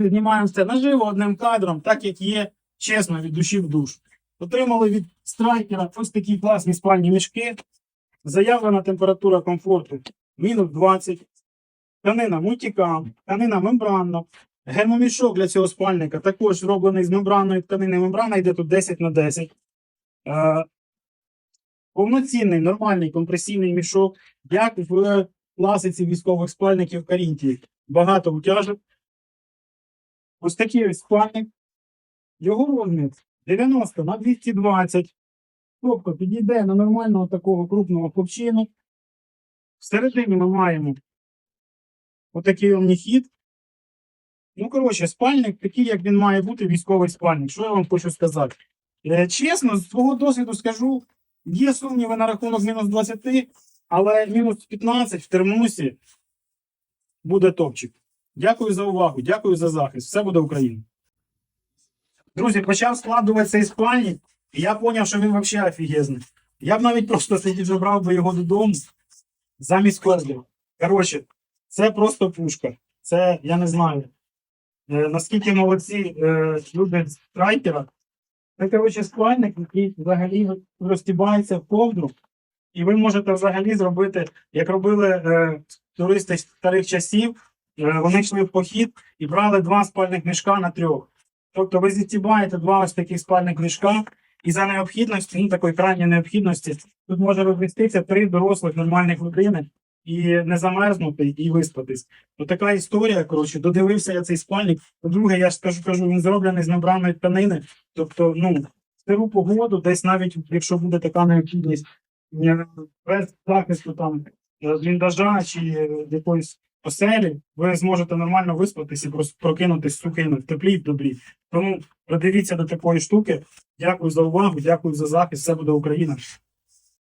Знімаємо це наживо одним кадром, так як є, чесно, від душі в душу. Отримали від страйкера ось такі класні спальні мішки. Заявлена температура комфорту мінус 20. Тканина мультикам, тканина мембранна. Гермомішок для цього спальника також зроблений з мембранної тканини. Мембрана йде тут 10 на 10. Е, повноцінний нормальний компресійний мішок, як в класиці військових спальників Карінтії. Багато утяжок. Ось такий ось спальник. Його розмір 90 на 220. Тобто підійде на нормального такого крупного хлопчину. Всередині ми маємо отакий омніхід. Ну, коротше, спальник такий, як він має бути, військовий спальник. Що я вам хочу сказати? Е, чесно, з свого досвіду скажу, є сумніви на рахунок мінус 20, але мінус 15 в термосі буде топчик. Дякую за увагу, дякую за захист. Все буде Україна. Друзі, почав складувати цей спальник, і я зрозумів, що він взагалі офігезний. Я б навіть просто сидів забрав би його додому замість кодлів. Коротше, це просто пушка. Це я не знаю. Е, наскільки молодці е, люди з страйкера. Це, коротше, спальник, який взагалі розтібається в ковдру. І ви можете взагалі зробити, як робили е, туристи старих часів, вони йшли в похід і брали два спальних мішка на трьох. Тобто ви зістібаєте два ось таких спальних мішка, і за необхідності, ну такої крайньої необхідності, тут може розміститися три дорослих нормальних людини і не замерзнути, і виспатись. Ось така історія. Коротше, додивився я цей спальник. По-друге, я ж скажу, кажу, він зроблений з мембранної тканини. Тобто, ну, сиру погоду, десь навіть якщо буде така необхідність, е, без захисту там е, бліндажа чи е, якоїсь оселі, ви зможете нормально виспатись і просто прокинутись сухими в теплі і в добрі. Тому придивіться до такої штуки. Дякую за увагу, дякую за захист. Все буде Україна.